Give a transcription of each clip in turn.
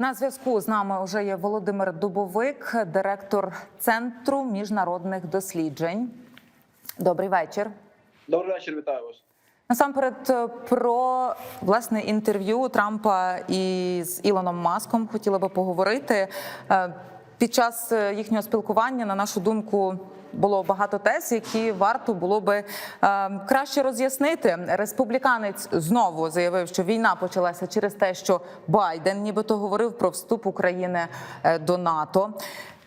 На зв'язку з нами вже є Володимир Дубовик, директор Центру міжнародних досліджень. Добрий вечір. Добрий вечір, вітаю вас. Насамперед е, про власне інтерв'ю Трампа із Ілоном Маском хотіла би поговорити. Е, Під час е, їхнього спілкування, на нашу думку, було багато тез, які варто було би е, краще роз'яснити. Республіканець знову заявив, що війна почалася через те, що Байден нібито говорив про вступ України е, до НАТО.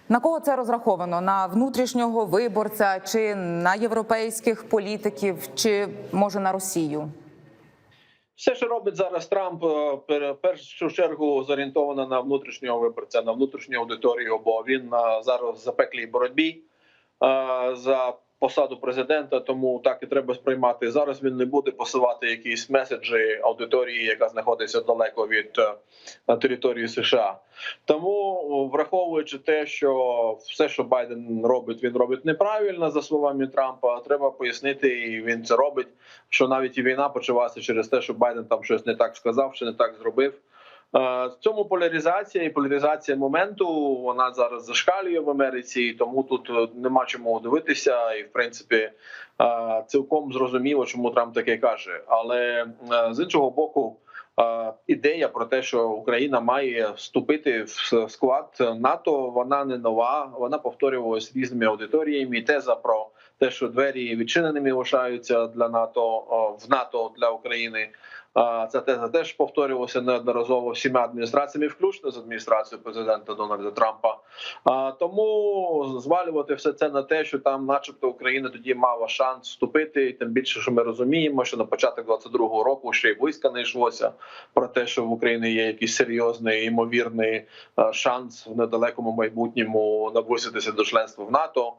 На кого це розраховано? На внутрішнього виборця, чи на європейських політиків, чи може на Росію? Все, що робить зараз Трамп, е, першу чергу зорієнтовано на внутрішнього виборця, на внутрішню аудиторію, бо він зараз в запеклій боротьбі за посаду президента. Тому так і треба сприймати. Зараз він не буде посилати якісь меседжі аудиторії, яка знаходиться далеко від е, території США. Тому, враховуючи те, що все, що Байден робить, він робить неправильно за словами Трампа. Треба пояснити, і він це робить. Що навіть і війна почалася через те, що Байден там щось не так сказав, чи не так зробив. Е, В цьому поляризація і поляризація моменту вона зараз зашкалює в Америці, тому тут е, нема чому дивитися. І в принципі е, цілком зрозуміло, чому Трамп таке каже. Але з іншого боку, ідея про те, що Україна має вступити в склад НАТО, вона не нова. Вона повторювалась різними аудиторіями. Теза про те, що двері відчиненими лишаються для НАТО в НАТО для України. Ця теза теж повторювалася неодноразово всіма адміністраціями, включно з адміністрацією президента Дональда Трампа. Тому звалювати все це на те, що там, начебто, Україна тоді мала шанс вступити, тим більше, що ми розуміємо, що на початок 22-го року ще й війська не йшлося про те, що в Україні є якийсь серйозний ймовірний е, шанс в недалекому майбутньому наблизитися до членства в НАТО.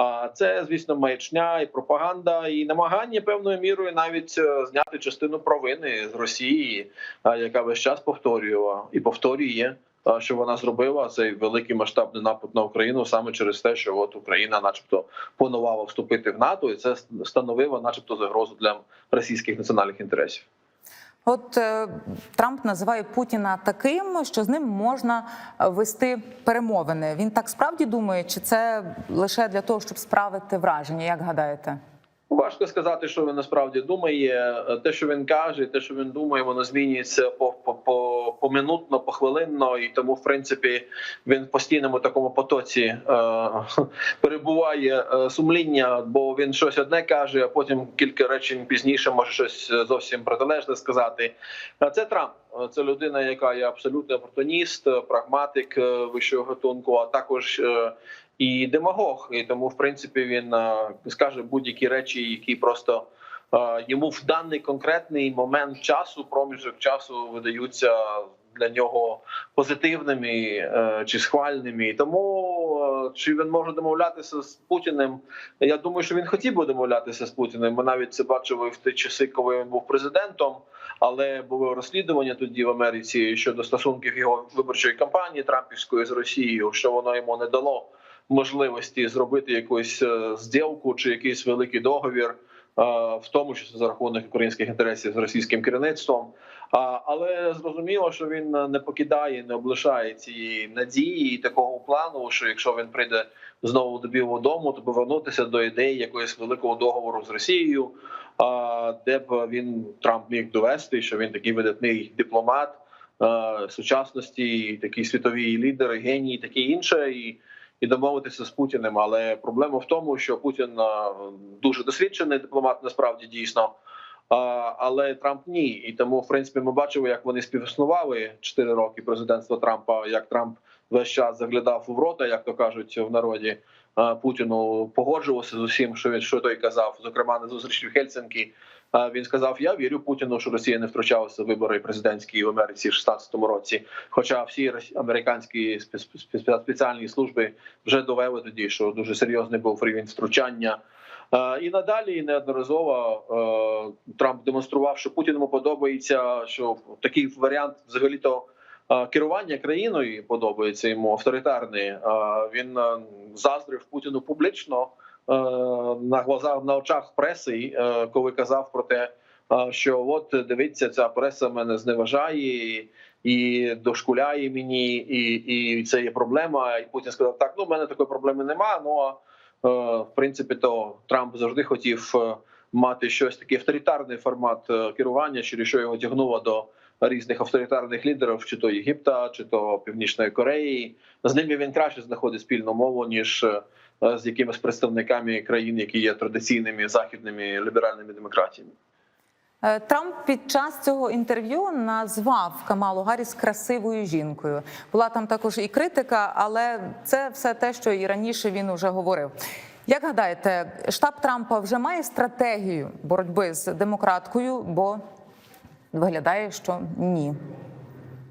А це, звісно, маячня і пропаганда, і намагання певною мірою навіть е, зняти частину провини з Росії, е, яка весь час повторювала і повторює, е, що вона зробила цей великий масштабний напад на Україну саме через те, що от Україна, начебто, планувала вступити в НАТО, і це становило, начебто, загрозу для російських національних інтересів. От е, Трамп називає Путіна таким, що з ним можна е, вести перемовини. Він так справді думає, чи це лише для того, щоб справити враження? Як гадаєте? Важко сказати, що він насправді думає. Те, що він каже, те, що він думає, воно змінюється по, по, по поминутно, похвилинно, і тому, в принципі, він в постійному такому потоці е, перебуває е, сумління, бо він щось одне каже, а потім кілька речень пізніше може щось зовсім протилежне сказати. А Це Трамп. Це людина, яка є абсолютно опортуніст, прагматик е, вищого гатунку, а також е, і демагог. І тому, в принципі, він е, скаже будь-які речі, які просто е, йому в даний конкретний момент часу, проміжок часу видаються для нього позитивними е, чи схвальними. Тому чи він може домовлятися з Путіним? Я думаю, що він хотів би домовлятися з Путіним. Ми навіть це бачили в ті часи, коли він був президентом. Але були розслідування тоді в Америці щодо стосунків його виборчої кампанії Трампівської з Росією, що воно йому не дало можливості зробити якусь е, зділку чи якийсь великий договір, е, в тому числі за рахунок українських інтересів з російським керівництвом. Але зрозуміло, що він не покидає, не облишає цієї надії і такого плану, що якщо він прийде знову до Білого Дому, то повернутися до ідеї якогось великого договору з Росією, де б він Трамп міг довести, що він такий видатний дипломат е, сучасності, такий світовий лідер, геній, таке інше, і, і домовитися з Путіним. Але проблема в тому, що Путін е, дуже досвідчений дипломат, насправді дійсно. Але Трамп ні, і тому, в принципі, ми бачили, як вони співіснували 4 роки президентства Трампа. Як Трамп весь час заглядав в рота, як то кажуть в народі Путіну, погоджувався з усім, що він що той казав. Зокрема, на зустрічі в Хельсинкі. Він сказав: Я вірю Путіну, що Росія не втручалася в вибори президентські в Америці в 16-му році. Хоча всі американські спе- спе- спеціальні служби вже довели тоді, що дуже серйозний був рівень втручання. І надалі неодноразово Трамп демонстрував, що Путіному подобається, що такий варіант взагалі-то е, керування країною подобається йому авторитарний. Він заздрив Путіну публічно на глазах на очах преси, е, коли казав про те, е, що от дивіться, ця преса мене зневажає. і дошкуляє мені, і, і це є проблема. І Путін сказав: так, ну в мене такої проблеми нема. Ну а е, в принципі, то Трамп завжди хотів е, мати щось такий авторитарний формат е, керування, через що його тягнуло до різних авторитарних лідерів, чи то Єгипта, чи то Північної Кореї. З ними він краще знаходить спільну мову ніж е, з якимись представниками країн, які є традиційними західними ліберальними демократіями. Е, Трамп під час цього інтерв'ю назвав Камалу Гарріс красивою жінкою. Була там також і критика, але це все те, що і раніше він уже говорив. Як гадаєте, штаб Трампа вже має стратегію боротьби з демократкою, бо виглядає, що ні.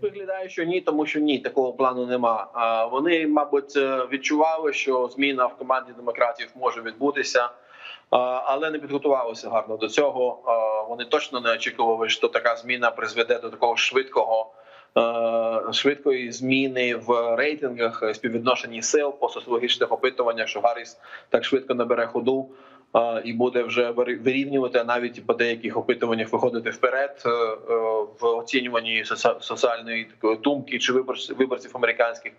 Виглядає, що ні, тому що ні, такого плану нема. А вони, мабуть, е, відчували, що зміна в команді демократів може відбутися, але не підготувалися гарно до цього. Вони точно не очікували, що така зміна призведе до такого швидкого. е, Швидкої зміни в рейтингах е, співвідношенні сил по соціологічних опитуваннях, що Гарріс так швидко набере ходу і буде вже вирі- вирівнювати а навіть по деяких опитуваннях виходити вперед е, е, в оцінюванні соціальної думки чи виборців виборців американських.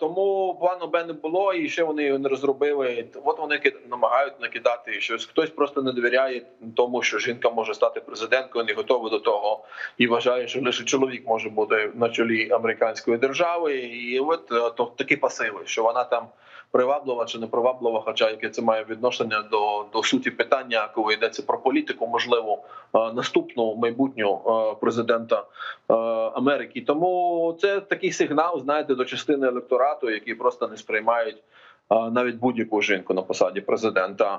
Тому плану Б не було, і ще вони не розробили. От вони намагають накидати щось. Хтось просто не довіряє тому, що жінка може стати президенткою, не готова до того, і вважає, що лише чоловік може бути на чолі американської держави. І от е, то такі пасиви, що вона там приваблива чи не приваблива, хоча яке це має відношення до, до суті питання, коли йдеться про політику, можливо, е, наступну майбутню е, президента е, Америки. Тому це такий сигнал, знаєте, до частини електорату, які просто не сприймають навіть будь-яку жінку на посаді президента.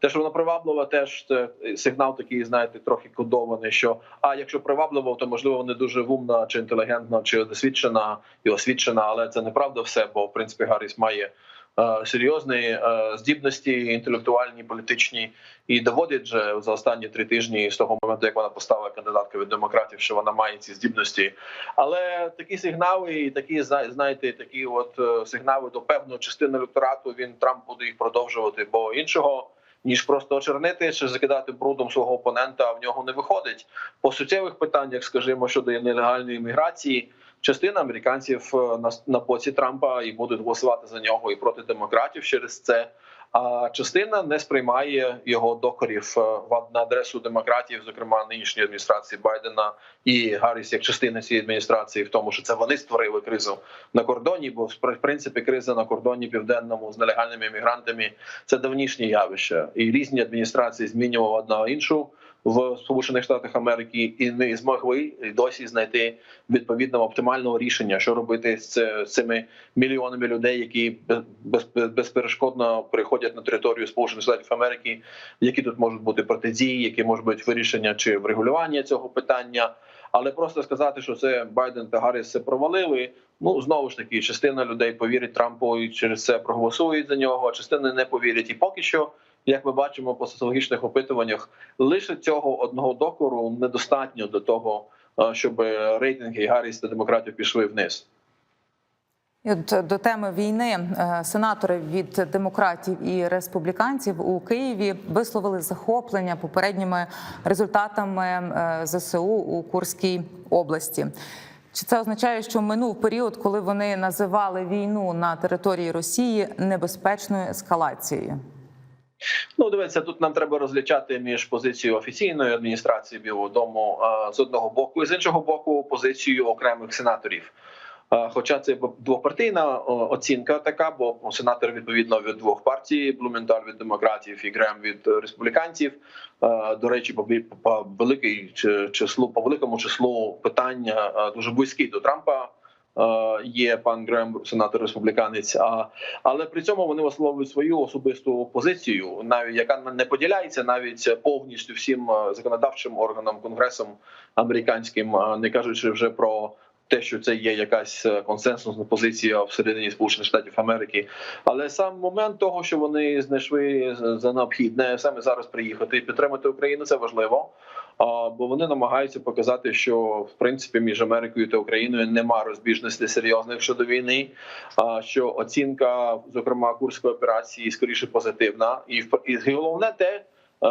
Те, що вона приваблива, теж це сигнал такий, знаєте, трохи кодований. Що а якщо приваблива, то можливо не дуже вумна чи інтелігентна, чи досвідчена і освічена, але це неправда все, бо в принципі Гарріс має. е, Серйозні е, здібності інтелектуальні, політичні, і доводить же за останні три тижні з того моменту, як вона поставила кандидатку від демократів, що вона має ці здібності. Але такі сигнали, і такі зна- знаєте, такі от е, сигнали до певної частини електорату. Він Трамп буде їх продовжувати, бо іншого. Ніж просто очернити чи закидати брудом свого опонента, а в нього не виходить по суттєвих питаннях, скажімо, щодо нелегальної міграції. Частина американців е, на, на боці Трампа і будуть голосувати за нього і проти демократів через це. А частина не сприймає його докорів е, на адресу демократів, зокрема нинішньої адміністрації Байдена і Гарріс як частина цієї адміністрації, в тому, що це вони створили кризу на кордоні. Бо в принципі криза на кордоні південному з нелегальними мігрантами це давнішнє явище, і різні адміністрації змінювали одна іншу в Сполучених Штатах Америки і не змогли досі знайти відповідного оптимального рішення, що робити з цими мільйонами людей, які без, без, безперешкодно переходять на територію Сполучених Штатів Америки, які тут можуть бути протидії, які можуть бути вирішення чи врегулювання цього питання. Але просто сказати, що це Байден та Гарріс це провалили. Ну знову ж таки, частина людей повірить Трампу і через це проголосують за нього. а Частина не повірять. І поки що, як ми бачимо по соціологічних опитуваннях, лише цього одного докору недостатньо до того, е, щоб рейтинги Гарріс та демократів пішли вниз. І от до теми війни е, сенатори від демократів і республіканців у Києві висловили захоплення попередніми результатами е, ЗСУ у Курській області. Чи це означає, що минув період, коли вони називали війну на території Росії небезпечною ескалацією? Ну, дивіться, тут нам треба розлічати між позицією офіційної адміністрації Білого Дому з одного боку, і з іншого боку, позицією окремих сенаторів. Хоча це двопартійна оцінка така, бо сенатор відповідно від двох партій: Блументаль від демократів і Грем від республіканців. До речі, по великій числу, по великому числу питання дуже близькі до Трампа. Е, Є пан Грем, сенатор республіканець, а але при цьому вони висловлюють свою особисту позицію, навіть яка не поділяється навіть повністю всім е, законодавчим органам конгресом американським, е, не кажучи вже про. Те, що це є якась консенсусна позиція всередині Сполучених Штатів Америки, але сам момент того, що вони знайшли за необхідне саме зараз приїхати і підтримати Україну, це важливо. Бо вони намагаються показати, що в принципі між Америкою та Україною нема розбіжностей серйозних щодо війни. А що оцінка, зокрема курської операції, скоріше позитивна, і і головне те.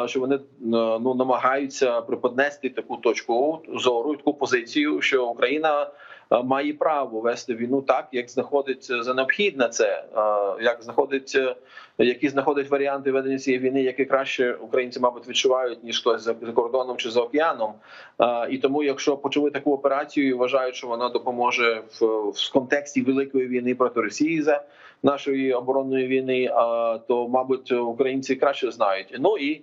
що вони ну намагаються приподнести таку точку зору, таку позицію, що Україна має право вести війну так, як знаходить за необхідне це, е, як знаходить е, які знаходять варіанти ведення цієї війни, які краще українці, мабуть, відчувають ніж хтось за кордоном чи за океаном. Е, І тому, якщо почали таку операцію, вважають, що вона допоможе в, в контексті великої війни проти Росії за нашої оборонної війни, е, то мабуть українці краще знають. Ну і е,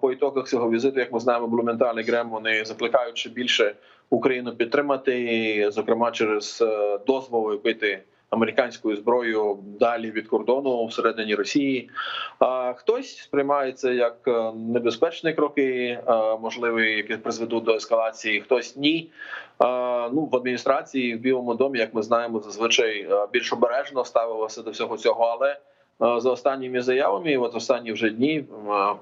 по ітогах цього візиту, як ми знаємо, Блументаль і Грем вони закликають ще більше Україну підтримати, зокрема через е, дозволи бити американською зброєю далі від кордону всередині Росії. А хтось сприймає це як е, небезпечні кроки, е, можливі, які призведуть до ескалації. Хтось ні. Ну в адміністрації в Білому домі, як ми знаємо, зазвичай більш обережно ставилося до всього цього, але. За останніми заявами, от останні вже дні е,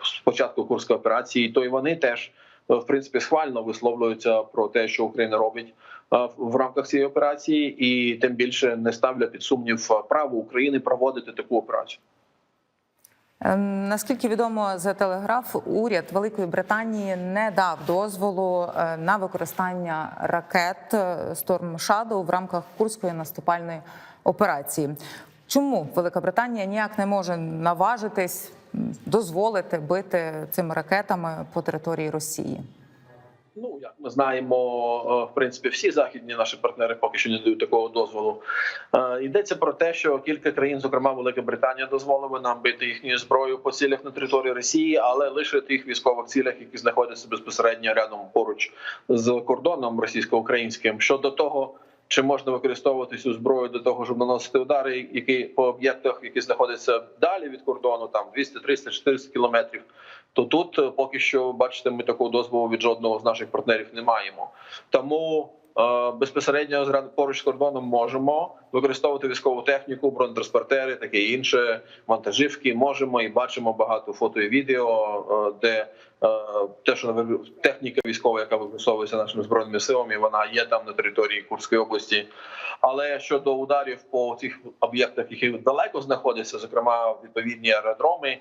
з початку курської операції, то й вони теж е, в принципі схвально висловлюються про те, що Україна робить в рамках цієї операції, і тим більше не ставлять під сумнів право України проводити таку операцію. Ем, Наскільки відомо за телеграф, уряд Великої Британії не дав дозволу е, на використання ракет е, Storm Shadow в рамках курської наступальної операції. Чому Велика Британія ніяк не може наважитись дозволити бити цими ракетами по території Росії? Ну як ми знаємо, е, в принципі, всі західні наші партнери поки що не дають такого дозволу. Е, Йдеться про те, що кілька країн, зокрема Велика Британія, дозволили нам бити їхню зброю по цілях на території Росії, але лише тих військових цілях, які знаходяться безпосередньо рядом поруч з кордоном російсько-українським. Щодо того. Чи можна використовувати цю зброю для того, щоб наносити удари, які по об'єктах, які знаходяться далі від кордону, там 200, 300, 400 кілометрів, то тут е, поки що бачите, ми такого дозволу від жодного з наших партнерів не маємо. Тому безпосередньо з поруч з кордоном можемо використовувати військову техніку, бронетранспортери, таке інше, вантажівки. Можемо і бачимо багато фото і відео, е, де е, те, що техніка військова, яка використовується нашими збройними силами, вона є там на території Курської області. Але щодо ударів по цих об'єктах, які далеко знаходяться, зокрема відповідні аеродроми е,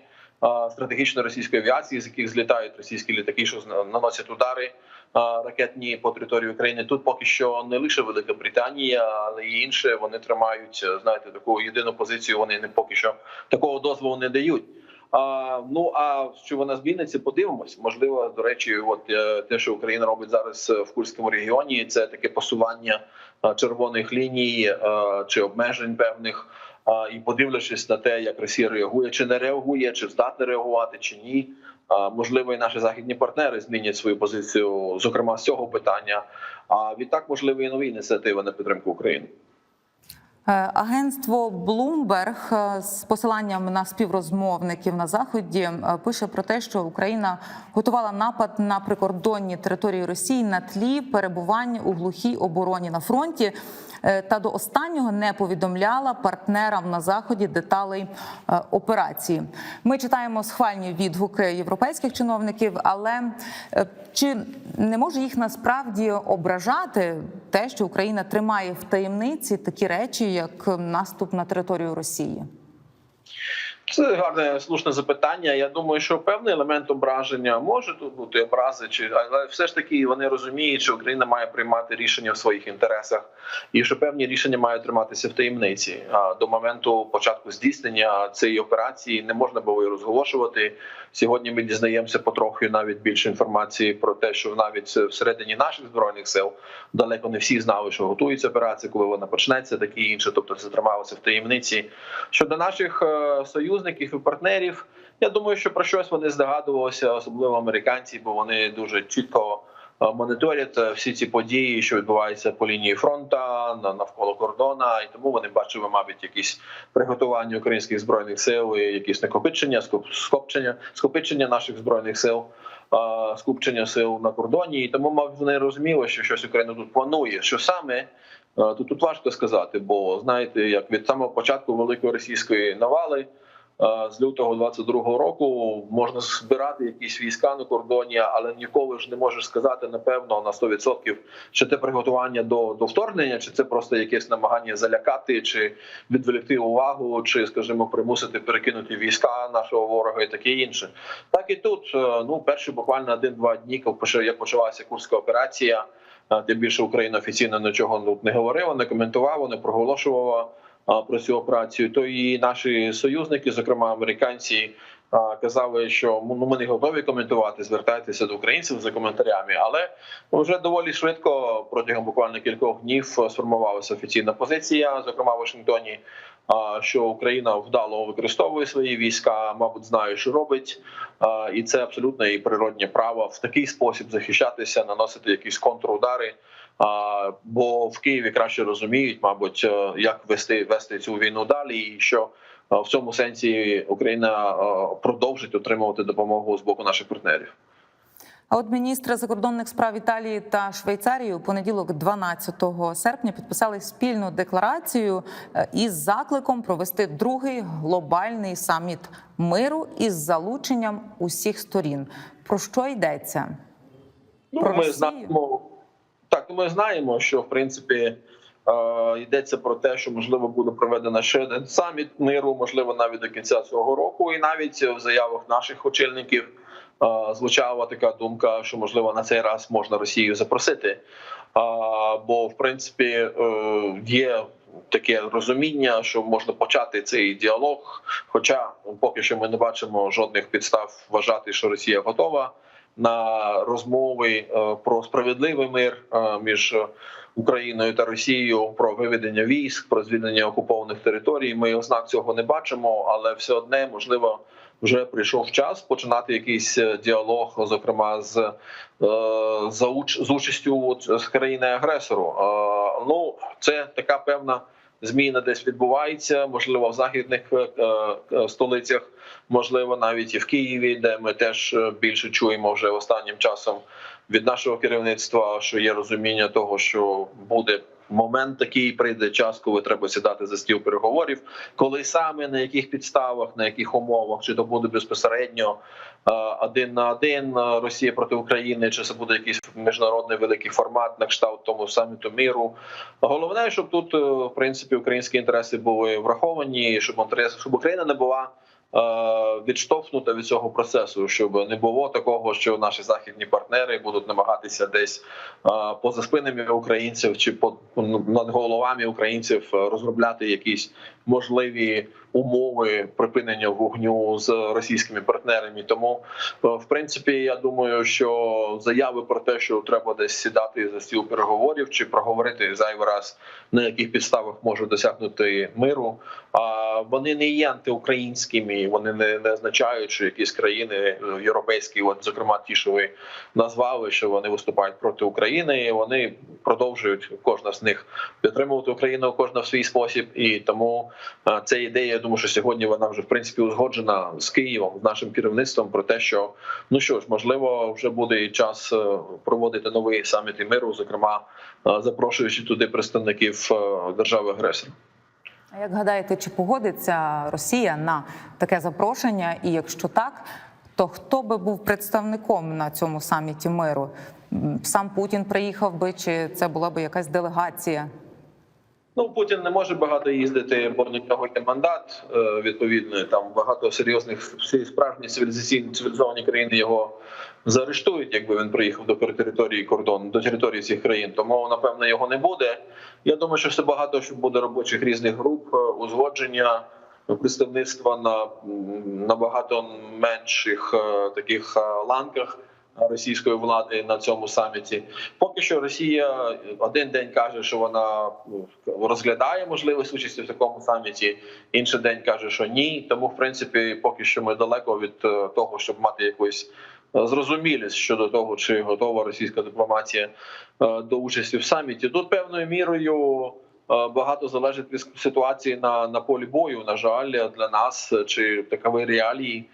стратегічної російської авіації, з яких злітають російські літаки, що наносять удари ракетні по території України. Тут поки що не лише Велика Британія, але й інші вони тримають е, знаєте таку єдину позицію. Вони не поки що такого дозволу не дають. А, ну а що вона зміниться, подивимось. Можливо, до речі, от е, те, що Україна робить зараз е, в Курському регіоні, це таке посування червоних ліній чи обмежень певних. І подивлячись на те, як Росія реагує, чи не реагує, чи здатна реагувати, чи ні. Можливо, і наші західні партнери змінять свою позицію, зокрема з цього питання. А відтак, можливо, і нові ініціативи на підтримку України. Е, Агентство Bloomberg е, з посиланням на співрозмовників на заході е, пише про те, що Україна готувала напад на прикордонні території Росії на тлі перебувань у глухій обороні на фронті. Е, Та до останнього не повідомляла партнерам на заході деталей е, операції. Ми читаємо схвальні відгуки європейських чиновників, але е, чи не може їх насправді ображати те, що Україна тримає в таємниці такі речі, як наступ на територію Росії? Це гарне слушне запитання. Я думаю, що певний елемент ображення може тут бути образи, чи але все ж таки вони розуміють, що Україна має приймати рішення в своїх інтересах, і що певні рішення мають триматися в таємниці. А до моменту початку здійснення цієї операції не можна було розголошувати. Сьогодні ми дізнаємося потроху навіть більше інформації про те, що навіть всередині наших збройних сил далеко не всі знали, що готується операція, коли вона почнеться, такі інше. Тобто це трималося в таємниці. Щодо наших е, союзників і партнерів, я думаю, що про щось вони здогадувалися, особливо американці, бо вони дуже чітко е, моніторять е, всі ці події, що відбуваються по лінії фронту на- навколо кордона, і тому вони бачили, мабуть, якісь приготування українських збройних сил, і якісь накопичення, скоп- скопчення, скопичення наших збройних сил. е, Скупчення сил на кордоні, і тому вони розуміли, що щось Україна тут планує. Що саме е, тут, важко сказати, бо знаєте, як від самого початку великої російської навали е, з лютого 22-го року можна збирати якісь війська на кордоні, але ніколи ж не можеш сказати напевно на 100%, чи це приготування до, до вторгнення, чи це просто якесь намагання залякати, чи відволікти увагу, чи, скажімо, примусити перекинути війська нашого ворога і таке інше. Так і тут е, ну перші буквально один-два дні, коли як почалася курська операція. е, Тим більше Україна офіційно нічого тут не говорила, не коментувала, не проголошувала про цю операцію. То і наші союзники, зокрема американці, казали, що ну ми не готові коментувати. Звертайтеся до українців за коментарями. Але вже доволі швидко протягом буквально кількох днів сформувалася офіційна позиція, зокрема в Вашингтоні. Що Україна вдало використовує свої війська, мабуть, знає, що робить, і це абсолютно і природнє право в такий спосіб захищатися, наносити якісь контрудари. Бо в Києві краще розуміють, мабуть, е, як вести вести цю війну далі, і що е, в цьому сенсі Україна е, продовжить отримувати допомогу з боку наших партнерів. А от міністри закордонних справ Італії та Швейцарії у понеділок, 12 серпня, підписали спільну декларацію е, із закликом провести другий глобальний саміт миру із залученням усіх сторін. Про що йдеться? Ну Про ми Росію? знаємо так. Ми знаємо, що в принципі е, йдеться про те, що можливо буде проведено ще один саміт миру, можливо, навіть до кінця цього року, і навіть в заявах наших очільників звучала така думка, що можливо на цей раз можна Росію запросити. Бо в принципі е, є. Таке розуміння, що можна почати цей діалог. Хоча поки що ми не бачимо жодних підстав вважати, що Росія готова на розмови е, про справедливий мир е, між Україною та Росією, про виведення військ, про звільнення окупованих територій. Ми ознак цього не бачимо, але все одне можливо. Вже прийшов час починати якийсь е, діалог, зокрема з е, за уч з участю з країни агресору. Е, ну це така певна зміна десь відбувається, можливо, в західних е, е, столицях, можливо, навіть і в Києві, де ми теж е, більше чуємо вже останнім часом від нашого керівництва, що є розуміння того, що буде. Момент такий прийде час, коли треба сідати за стіл переговорів, коли саме на яких підставах, на яких умовах, чи то буде безпосередньо е, один на один е, Росія проти України, чи це буде якийсь міжнародний великий формат на кшталт тому саміту міру. Головне, щоб тут е, в принципі українські інтереси були враховані, щоб щоб Україна не була відштовхнута від цього процесу, щоб не було такого, що наші західні партнери будуть намагатися десь поза спинами українців чи по над головами українців е, розробляти якісь можливі умови припинення вогню з російськими партнерами. Тому, е, в принципі, я думаю, що заяви про те, що треба десь сідати за стіл переговорів чи проговорити зайвий раз на яких підставах може досягнути миру. Вони не є антиукраїнськими, вони не, не означають, що якісь країни е, європейські, от зокрема ті, що ви назвали, що вони виступають проти України. і Вони продовжують кожна з них підтримувати Україну, кожна в свій спосіб. І тому е, ця ідея, я думаю, що сьогодні вона вже в принципі узгоджена з Києвом, з нашим керівництвом про те, що ну що ж, можливо, вже буде час е, проводити новий саміт миру, зокрема е, запрошуючи туди представників держави агресора. А як гадаєте, чи погодиться Росія на таке запрошення? І якщо так, то хто би був представником на цьому саміті миру? Сам Путін приїхав би, чи це була би якась делегація? Ну Путін не може багато їздити, бо на нього є мандат. е, Відповідно, там багато серйозних справжні цивілізаційні цивілізовані країни його заарештують, якби він приїхав до території кордону, до території цих країн. Тому напевно його не буде. Я думаю, що все багато що буде робочих різних груп, е, узгодження. Представництва на набагато менших е, таких ланках російської влади на цьому саміті. Поки що Росія один день каже, що вона ну, розглядає можливість участі в такому саміті, інший день каже, що ні. Тому, в принципі, поки що ми далеко від е, того, щоб мати якусь е, зрозумілість щодо того, чи готова російська дипломатія е, до участі в саміті. Тут певною мірою. Багато залежить від ситуації на, на полі бою. На жаль, для нас чи такові реалії.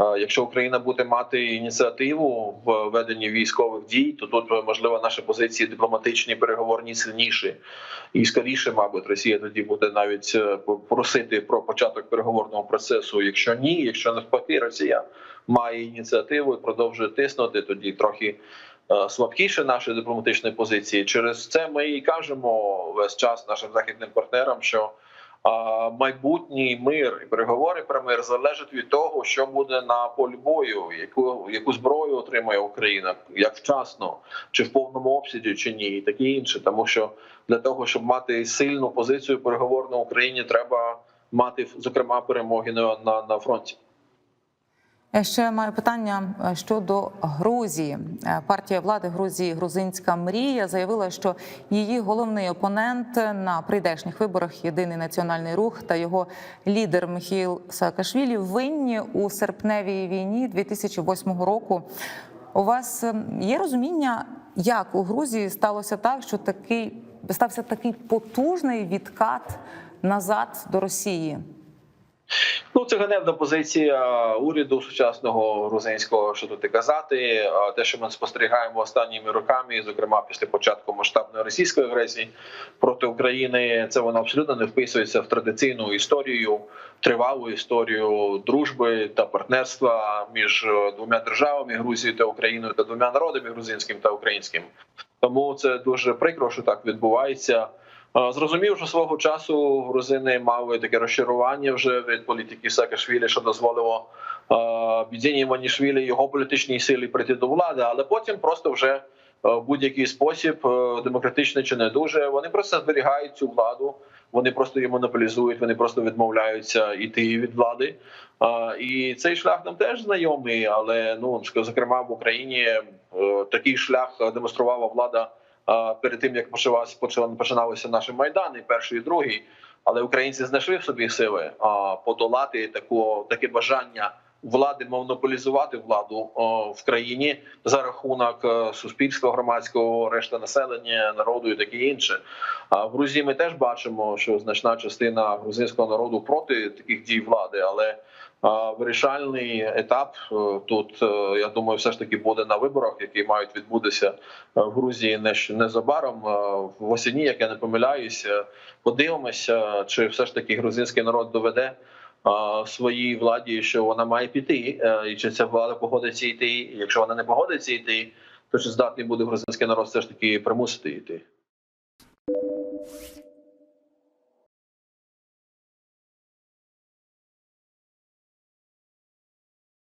Якщо Україна буде мати ініціативу в веденні військових дій, то тут е, можливо наші позиції дипломатичні, переговорні сильніші і скоріше, мабуть, Росія тоді буде навіть е, просити про початок переговорного процесу. Якщо ні, якщо навпаки, Росія має ініціативу і продовжує тиснути, тоді трохи е, слабкіше наші дипломатичні позиції. Через це ми і кажемо весь час нашим західним партнерам, що майбутній мир і переговори про мир залежать від того, що буде на полі бою, яку яку зброю отримає Україна, як вчасно, чи в повному обсязі, чи ні, і таке інше. Тому що для того, щоб мати сильну позицію переговорну Україні, треба мати зокрема перемоги на, на, на фронті. Я ще маю питання е, щодо Грузії. Е, Партія влади Грузії Грузинська мрія заявила, що її головний опонент на прийдешніх виборах Єдиний національний рух та його лідер Михаїл Саакашвілі винні у серпневій війні 2008 року. У вас е, є розуміння, як у Грузії сталося так, що такий стався такий потужний відкат назад до Росії? Ну, це ганебна позиція уряду сучасного грузинського, що тут і казати. Те, що ми спостерігаємо останніми роками, зокрема після початку масштабної російської агресії проти України, це воно абсолютно не вписується в традиційну історію, тривалу історію дружби та партнерства між двома державами Грузією та Україною та двома народами грузинським та українським. Тому це дуже прикро, що так відбувається. Е, Зрозумів, що свого часу грузини мали таке розчарування вже від політики Саакашвілі, що дозволило е, Бідзіні Іванішвілі його політичній силі прийти до влади, але потім просто вже е, в будь-який спосіб, е, демократичний чи не дуже, вони просто зберігають цю владу, вони просто її монополізують, вони просто відмовляються йти від влади. Е, І цей шлях нам теж знайомий, але ну зокрема в Україні е, такий шлях демонструвала влада перед тим як почали починалися наші майдани, перший і другий. Але українці знайшли в собі сили а, подолати таку таке бажання влади монополізувати владу в країні за рахунок е, суспільства громадського, решта населення, народу і таке інше. А в Грузії ми теж бачимо, що значна частина грузинського народу проти таких дій влади, але Вирішальний етап е, тут е, я думаю, все ж таки буде на виборах, які мають відбутися е, в Грузії не незабаром в осені, як я не помиляюся. Подивимося, чи все ж таки грузинський народ доведе своїй владі, що вона має піти, і чи ця влада погодиться йти. Якщо вона не погодиться йти, то чи здатний буде грузинський народ все ж таки примусити йти?